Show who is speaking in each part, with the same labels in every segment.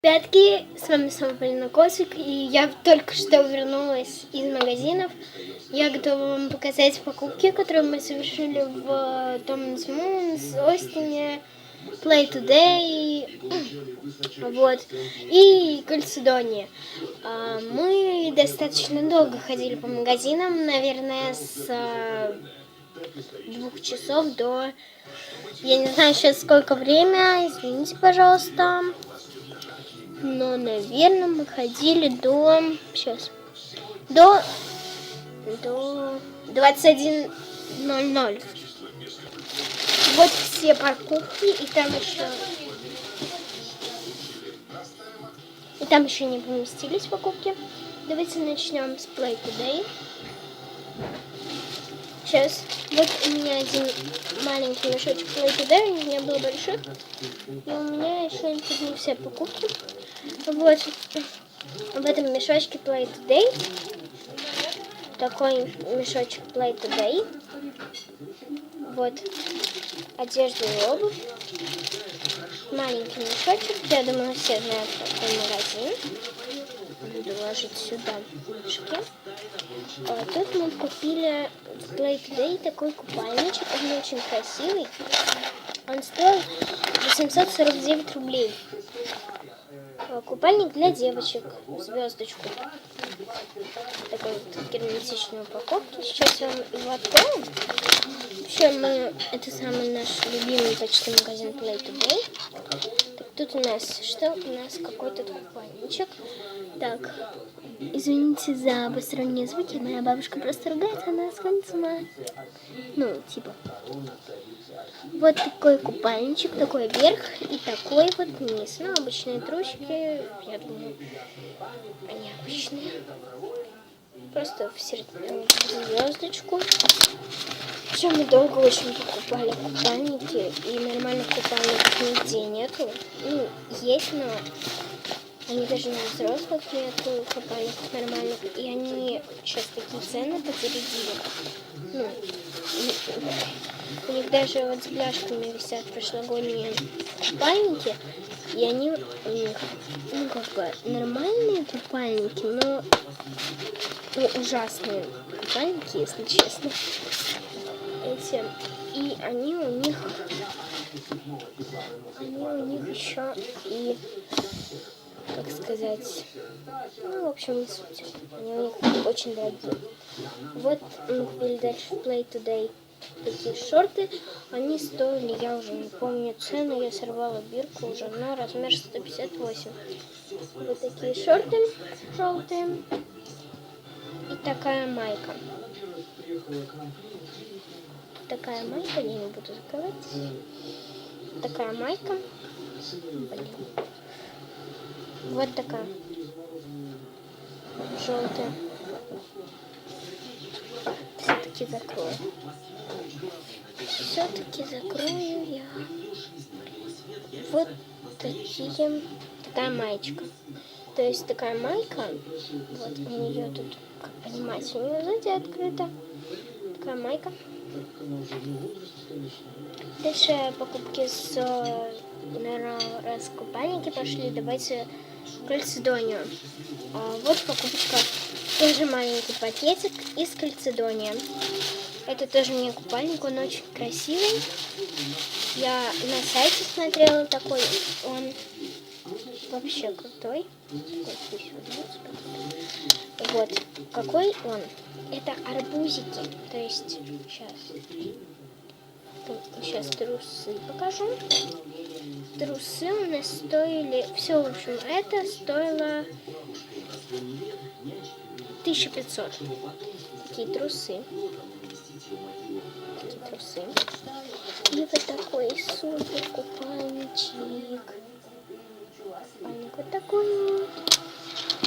Speaker 1: Ребятки, с вами снова Полина Косик, и я только что вернулась из магазинов. Я готова вам показать покупки, которые мы совершили в Томас Мунс, Остине, Play Today, вот, и Кальцедоне. А, Мы достаточно долго ходили по магазинам, наверное, с а, двух часов до... Я не знаю сейчас сколько время, извините, пожалуйста. Но, наверное, мы ходили до... Сейчас. До... До 21.00. Вот все покупки. И там еще... И там еще не поместились покупки. Давайте начнем с Play Today. Сейчас. Вот у меня один маленький мешочек Play Today. У меня было больших. И у меня еще не все покупки. Вот в этом мешочке Play Today. Такой мешочек Play Today. Вот одежда и обувь. Маленький мешочек. Я думаю, все знают какой магазин. Буду ложить сюда мешки. А тут мы купили в Play Today такой купальничек. Он очень красивый. Он стоил 849 рублей. А, Купальник для девочек. Звездочку. Такой вот герметичной упаковки. Сейчас я вам его открою. Еще мы... Это самый наш любимый почти магазин Play Today. Так, тут у нас... Что у нас? Какой-то купальничек. Так, извините за посторонние звуки. Моя бабушка просто ругается, она сходит с ума. Ну, типа. Вот такой купальничек, такой верх и такой вот низ. Ну, обычные трусики, я думаю, они обычные. Просто в, сер... в звездочку. Все, мы долго очень покупали купальники, и нормальных купальников нигде нету. Ну, есть, но они даже на взрослых нету купальников нормальных. И они сейчас такие цены подзарядили. Ну, у них даже вот с бляшками висят прошлогодние купальники. И они у них, ну, как бы, нормальные купальники, но ну, ужасные купальники, если честно. Эти. И они у них, они у них еще и как сказать, ну, в общем, не суть. Они у них очень дорогие. Вот мы купили дальше в Play Today такие шорты. Они стоили, я уже не помню цену, я сорвала бирку уже, но размер 158. Вот такие шорты желтые. И такая майка. Такая майка, я не буду закрывать. Такая майка. Блин. Вот такая. Желтая. Все-таки закрою. Все-таки закрою я. Вот такие. Такая маечка. То есть такая майка. Вот у нее тут, как понимаете, у нее сзади открыта. Такая майка. Дальше покупки с, наверное, раз купальники пошли. Давайте кальцедонию. А, вот покупочка. Тоже маленький пакетик из кальцедония. Это тоже не купальник, он очень красивый. Я на сайте смотрела такой, он вообще крутой. Вот, какой он? Это арбузики, то есть, сейчас, сейчас трусы покажу. Трусы у нас стоили, все, в общем, это стоило 1500. Такие трусы. Такие трусы. И вот такой супер купальничек. Купальник вот такой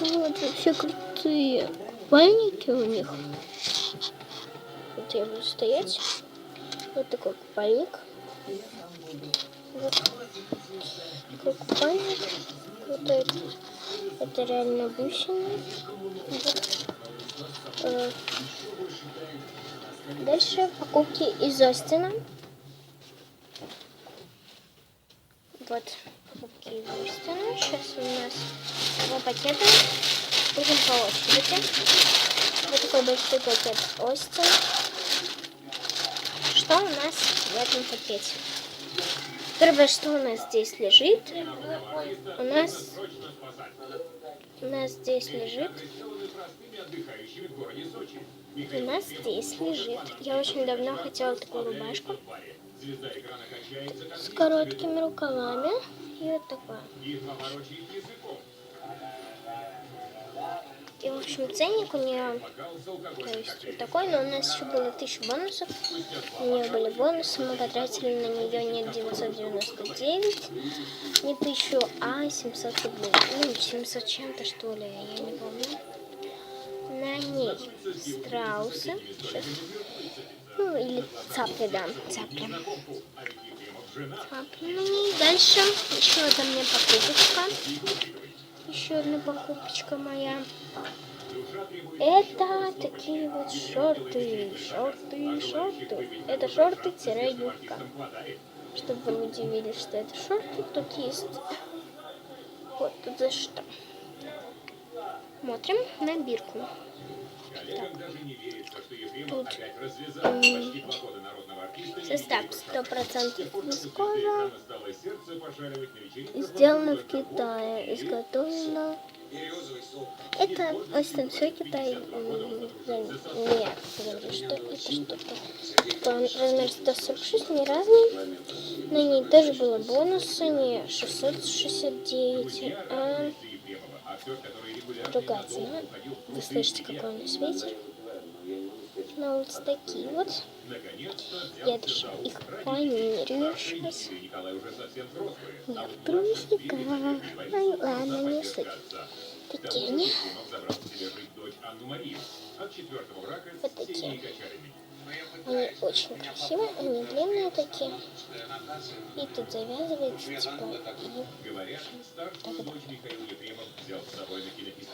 Speaker 1: вот. Вообще крутые купальники у них. Вот я буду стоять. Вот такой купальник. Купальник. Вот это. Это реально бусины. Вот. Э, Дальше покупки из Остина. Вот покупки Вурстона. Сейчас у нас два пакета. Будем по очереди. Вот такой большой пакет Остин. Что у нас в этом пакете? Первое, что у нас здесь лежит, у нас, у нас здесь лежит, у нас здесь лежит. Я очень давно хотела такую рубашку с короткими рукавами. И вот такая. Общем, ценник у нее, то есть, вот такой, но у нас еще было 1000 бонусов. У нее были бонусы, мы потратили на нее не 999, не 1000, а 700 рублей. Ну, 700 чем-то, что ли, я не помню. На ней страусы. Сейчас. Ну, или цапли, да, цапли. Цапли на ней. Дальше еще одна мне покупочка. Еще одна покупочка моя. Это такие вот шорты, шорты, шорты. Это шорты-юбка. Чтобы вы удивились, что это шорты, тут есть. Вот тут за что. Смотрим на бирку. Так. Тут состав 100% вискоза. Сделано в Китае. Изготовлено это Остин все Китай. Я не говорю, что это что-то. То размер 146 не разный. На ней тоже было бонусы, не 669, а другая цена. Вы слышите, какой у нас ветер? На улице такие вот. Я даже их померю сейчас. Я в трусиках. Ну ладно, не суть. Такие они. Вот такие. Они очень красивые, они длинные такие. И тут завязывается, типа, и так вот.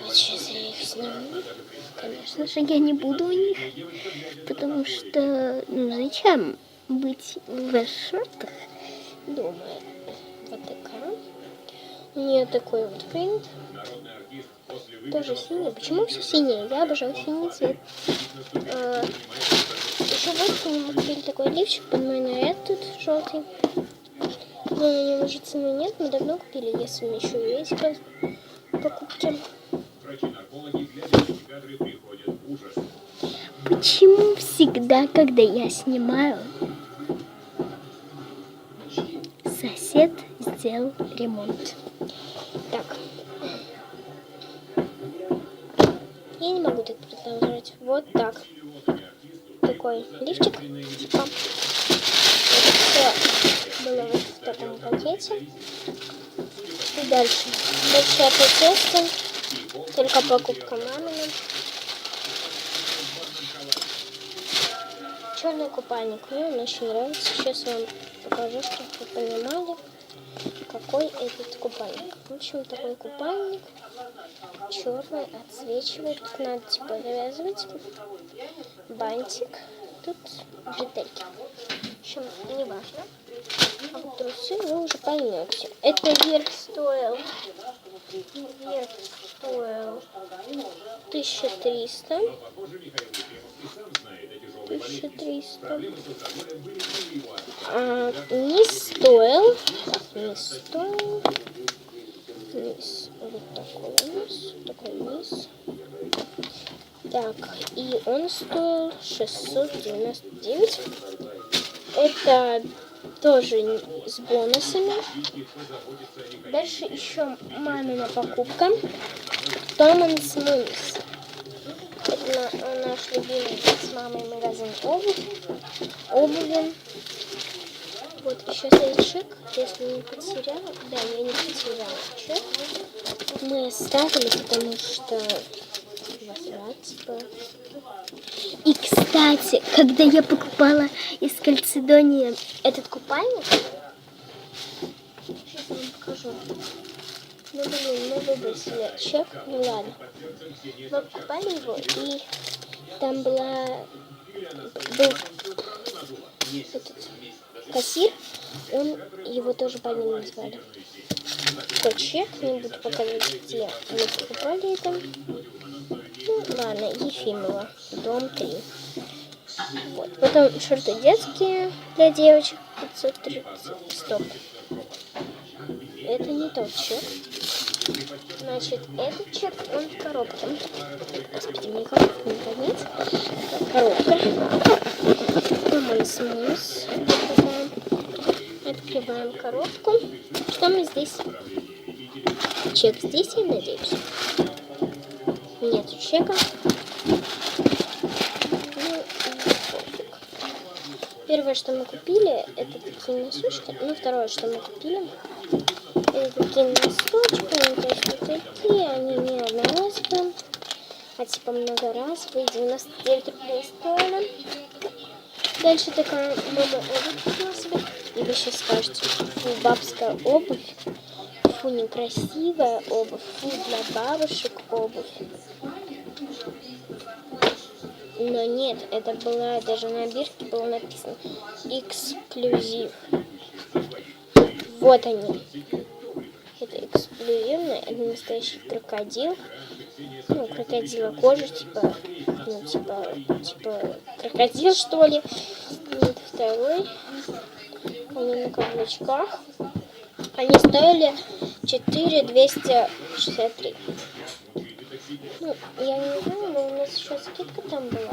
Speaker 1: А сейчас я их сниму. Конечно же, я не буду у них, потому что, ну, зачем быть в шортах дома? Вот такая. У нее такой вот принт. Тоже синий. Почему все синие? Я обожаю синий цвет. Еще вот мы купили такой лифчик под мой наряд тут желтый. Но на нем уже цены нет. Мы давно купили, если еще есть покупки. Почему всегда, когда я снимаю, сосед сделал ремонт? Так. Я не могу так продолжать. Вот так. Такой лифчик. Типа. Это было вот в таком пакете. И дальше. Дальше опять Остин. Только покупка мамина. Черный купальник. Мне он очень нравится. Сейчас вам покажу, чтобы вы понимали, какой этот купальник. В общем, такой купальник черный, отсвечивает. Тут надо типа завязывать бантик. Тут бретельки. В общем, не важно. А вот трусы вы уже поймете. Это верх стоил. Верх стоил 1300. 1300. А, не стоил. Так, не стоил. Низ. Вот такой нас. Такой низ. Так, и он стоил 699. Это тоже с бонусами. Дальше еще мамина покупка. Том Смунс. Это наш любимый с мамой магазин обуви. обуви. Вот еще стоит чек, если не потеряла. Да, я не потеряла чек. Мы оставили, потому что И, кстати, когда я покупала из Кальцидонии этот купальник, сейчас я вам покажу. Ну, блин, мы выбросили чек, ну ладно. Мы покупали его, и там была... Был этот кассир, он его тоже по имени назвали. такой чек. Не буду показывать, где мы покупали это. Ну, ладно, Ефимова. Дом 3. Вот. Потом шорты детские для девочек 530. Стоп. Это не тот чек. Значит, этот чек, он в коробке. Господи, не коробка, не конец. Коробка. Мамонс-мус. Открываем. Открываем коробку. Что мы здесь? Чек здесь, я надеюсь. Нет чека. Ну, пофиг. Первое, что мы купили, это такие носочки. Ну, второе, что мы купили, это такие носочки. Ну, то такие, они не одноразовые, а типа многоразовые. 99 рублей стоили. Дальше такая мама обувь себе. И вы сейчас скажете, фу, бабская обувь. Фу, некрасивая обувь. Фу, для бабушек обувь. Но нет, это была, даже на бирке было написано эксклюзив. Вот они. Это эксклюзивно, это настоящий крокодил. Ну, крокодила кожа, типа, ну, типа, типа, крокодил, что ли. Вот второй. Они на каблучках. Они стоили 4263. Ну, я не знаю, но у нас еще скидка там была.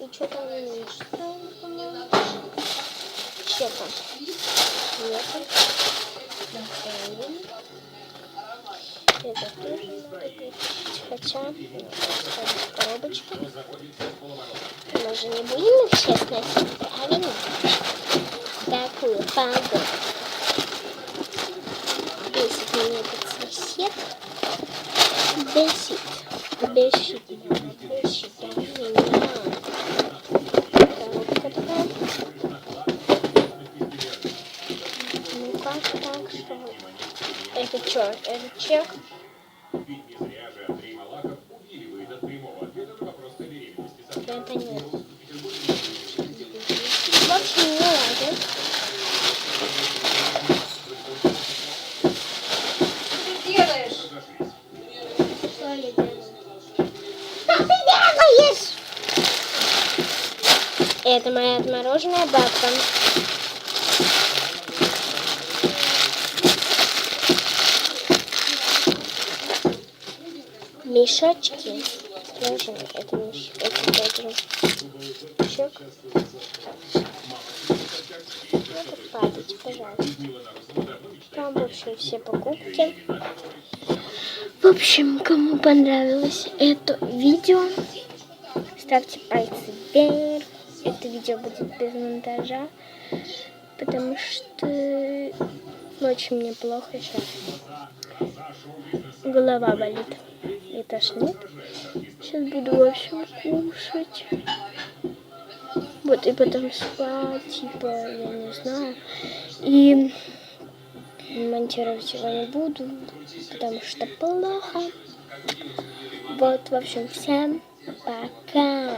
Speaker 1: И что там меньше стоило, по-моему. Чека. Нету. Настроение. Это тоже надо перечислить. Хотя, ну, коробочку. Мы же не будем их сейчас носить, правильно? Погоду. Бесит меня этот сосед. Бесит. Бесит. Бесит меня. Коробка такая. Ну как так, что? Это что? Это чек? Это нет. Моя отмороженная бабка. Мешочки. Тоже это меш... Это мешок. Надо падать, пожалуйста. Там, в общем, все покупки. В общем, кому понравилось это видео, ставьте пальцы вверх. Это видео будет без монтажа, потому что очень мне плохо сейчас. Голова болит и тошнит. Сейчас буду, в общем, кушать. Вот, и потом спать, типа, я не знаю. И монтировать его не буду, потому что плохо. Вот, в общем, всем пока.